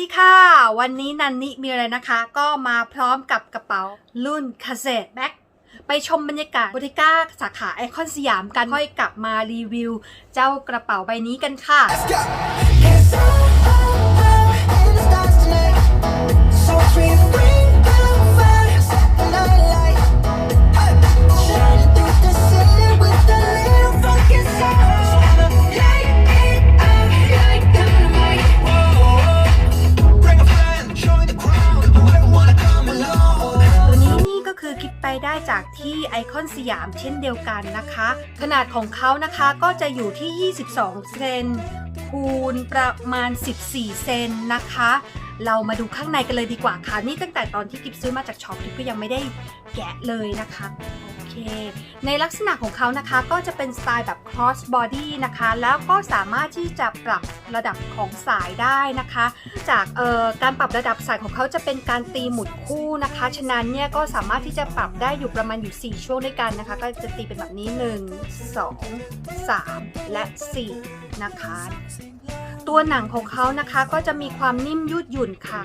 ดีค่ะ วันนี้นันนิมีอะไรนะคะ ก็มาพร้อมกับกระเป๋ารุ่นคาเซ็ตแบ็คไปชมบรรยากาศบริก้าสาขาไอคอนสยามกัน ค่อยกลับมารีวิว เจ้ากระเป๋าใบนี้กันค่ะ คอนสยามเช่นเดียวกันนะคะ ขนาดของเขานะคะก็จะอยู่ที่ 22 เซนคูณประมาณ 14 เซนนะคะ เรามาดูข้างในกันเลยดีกว่าค่ะ นี่ตั้งแต่ตอนที่กิฟซื้อมาจากช็อปกิฟก็ยังไม่ได้แกะเลยนะคะ ในลักษณะของเขานะคะก็จะเป็นสไตล์แบบ cross body นะคะ แล้วก็สามารถที่จะปรับระดับของสายได้นะคะ จากการปรับระดับสายของเขาจะเป็นการตีหมุดคู่นะคะ ฉะนั้นเนี่ยก็สามารถที่จะปรับได้อยู่ประมาณอยู่ 4 ช่วงด้วยกันนะคะ ก็จะตีเป็นแบบนี้ 1 2 3 และ 4 นะคะ ตัวหนังของเขานะคะก็จะมีความนิ่มยืดหยุ่นค่ะ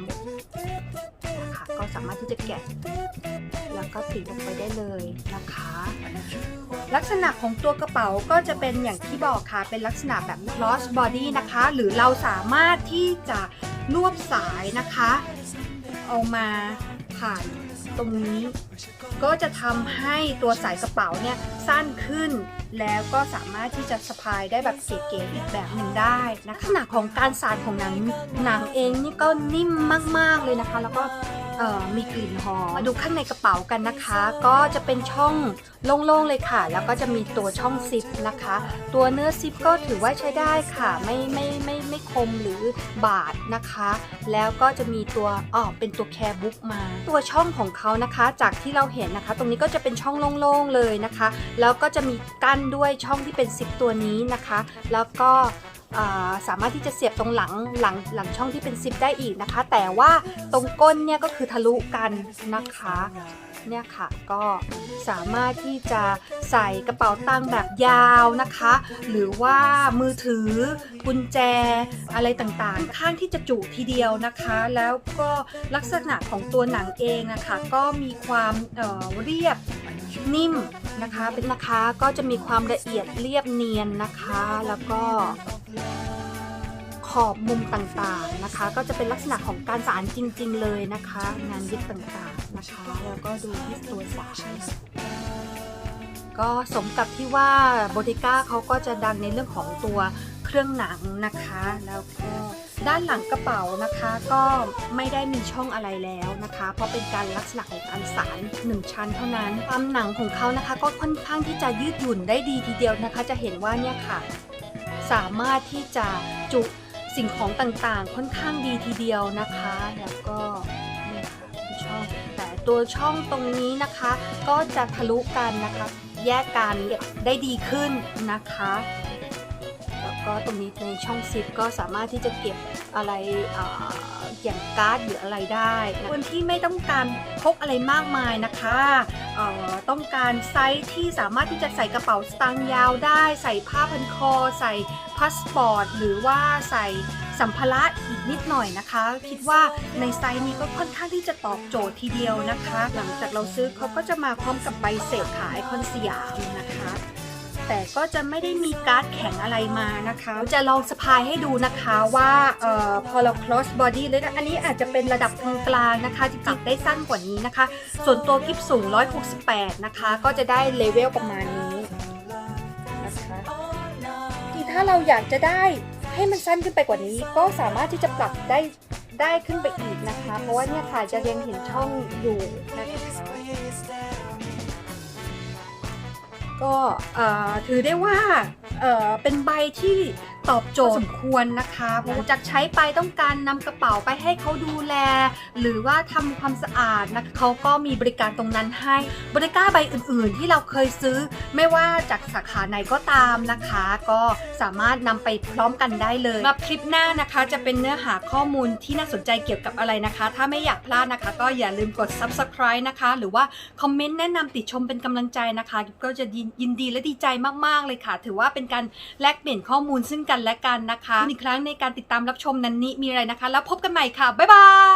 ก็สามารถที่จะแกะ แล้วก็ติดลงไปได้เลยนะคะ ลักษณะของตัวกระเป๋าก็จะเป็นอย่างที่บอกค่ะ เป็นลักษณะแบบ cross body นะคะ หรือเราสามารถที่จะรวบสายนะคะ เอามาผ่านตรงนี้ก็จะทำให้ตัวสายกระเป๋าเนี่ยสั้นขึ้น แล้วก็สามารถที่จะสะพายได้แบบเก๋ๆอีกแบบหนึ่งได้นะคะลักษณะของการสานของหนังหนังเองนี่ก็นิ่มมากๆเลยนะคะ แล้วก็ มีกลิ่นหอมมาดูข้างในกระเป๋ากันนะคะ ก็จะเป็นช่องโล่งๆเลยค่ะ แล้วก็จะมีตัวช่องซิปนะคะ ตัวเนื้อซิปก็ถือว่าใช้ได้ค่ะ ไม่ไม่ไม่ไม่คมหรือบาดนะคะ แล้วก็จะมีตัวอ๋อเป็นตัวแคร์บุ๊กมา ตัวช่องของเขานะคะ จากที่เราเห็นนะคะ ตรงนี้ก็จะเป็นช่องโล่งๆเลยนะคะ แล้วก็จะมีกั้นด้วยช่องที่เป็นซิปตัวนี้นะคะ แล้วก็อ่า สามารถที่จะเสียบตรงหลังหลังหลังช่องที่เป็นซิปได้อีกนะคะ แต่ว่าตรงก้นเนี่ยก็คือทะลุกันนะคะเนี่ยค่ะก็สามารถที่จะใส่กระเป๋าตังค์แบบยาวนะคะ หรือว่ามือถือกุญแจอะไรต่างๆ ข้างที่จะจุทีเดียวนะคะ แล้วก็ลักษณะของตัวหนังเองนะคะก็มีความเเรียบนิ่มนะคะเป็นนะคะก็จะมีความละเอียดเรียบเนียนนะคะ แล้วก็ ขอบมุมต่างๆนะคะ ก็จะเป็นลักษณะของการสารจริง ๆ เลยนะคะ งานยึดต่างๆนะคะ แล้วก็ดูที่ตัวสายก็สมกับที่ว่าโบติก้าเขาก็จะดังในเรื่องของตัวเครื่องหนังนะคะ แล้วก็ด้านหลังกระเป๋านะคะก็ไม่ได้มีช่องอะไรแล้วนะคะ เพราะเป็นการลักษณะของการสารหนึ่งชั้นเท่านั้นความหนังของเขานะคะ ก็ค่อนข้างที่จะยืดหยุ่นได้ดีทีเดียวนะคะ จะเห็นว่าเนี่ยค่ะ สามารถที่จะจุสิ่งของต่างๆ ค่อนข้างดีทีเดียวนะคะ แล้วก็นี่ค่ะช่องแต่ตัวช่องตรงนี้นะคะ ก็จะทะลุกันนะคะ แยกกันได้ดีขึ้นนะคะ ก็ตรงนี้ในช่องซิปก็สามารถที่จะเก็บอะไรเอ่อย่างการ์ดหรืออะไรได้คนที่ไม่ต้องการพกอะไรมากมายนะคะต้องการไซส์ที่สามารถที่จะใส่กระเป๋าสตางค์ยาวได้ ใส่ผ้าพันคอ ใส่พาสปอร์ตหรือว่าใส่สัมภาระอีกนิดหน่อยนะคะ คิดว่าในไซส์นี้ก็ค่อนข้างที่จะตอบโจทย์ทีเดียวนะคะ หลังจากเราซื้อเขาก็จะมาพร้อมกับใบเสร็จขายคอนสยามนะคะ แต่ก็จะไม่ได้มีการ์ดแข็งอะไรมานะคะ จะลองสะพายให้ดูนะคะว่าเอ่อพอเรา cross body เลยนะอันนี้อาจจะเป็นระดับกลางๆนะคะที่จับได้สั้นกว่านี้นะคะ ส่วนตัวกิฟสูง 168 นะคะ ก็จะได้เลเวลประมาณนี้นะคะที่ถ้าเราอยากจะได้ให้มันสั้นขึ้นไปกว่านี้ ก็สามารถที่จะปรับได้ได้ขึ้นไปอีกนะคะ เพราะว่าเนี่ยค่ะจะยังเห็นช่องอยู่นะคะ ก็ถือได้ว่าเป็นใบที่ ตอบโจทย์สมควรนะคะเพราะจากใช้ไปต้องการนำกระเป๋าไปให้เขาดูแล หรือว่าทำความสะอาดนะคะเขาก็มีบริการตรงนั้นให้บริการใบอื่น ๆ ที่เราเคยซื้อ ไม่ว่าจากสาขาไหนก็ตามนะคะ ก็สามารถนำไปพร้อมกันได้เลยมาคลิปหน้านะคะ จะเป็นเนื้อหาข้อมูลที่น่าสนใจเกี่ยวกับอะไรนะคะ ถ้าไม่อยากพลาดนะคะ ก็อย่าลืมกด subscribe นะคะ หรือว่าคอมเมนต์แนะนำติชมเป็นกำลังใจนะคะ ก็จะยินดีและดีใจมากๆเลยค่ะ ถือว่าเป็นการแลกเปลี่ยนข้อมูลซึ่งกันกันและกันนะคะอีกครั้งในการติดตามรับชมนันนี้มีอะไรนะคะ แล้วพบกันใหม่ค่ะ บ๊ายบาย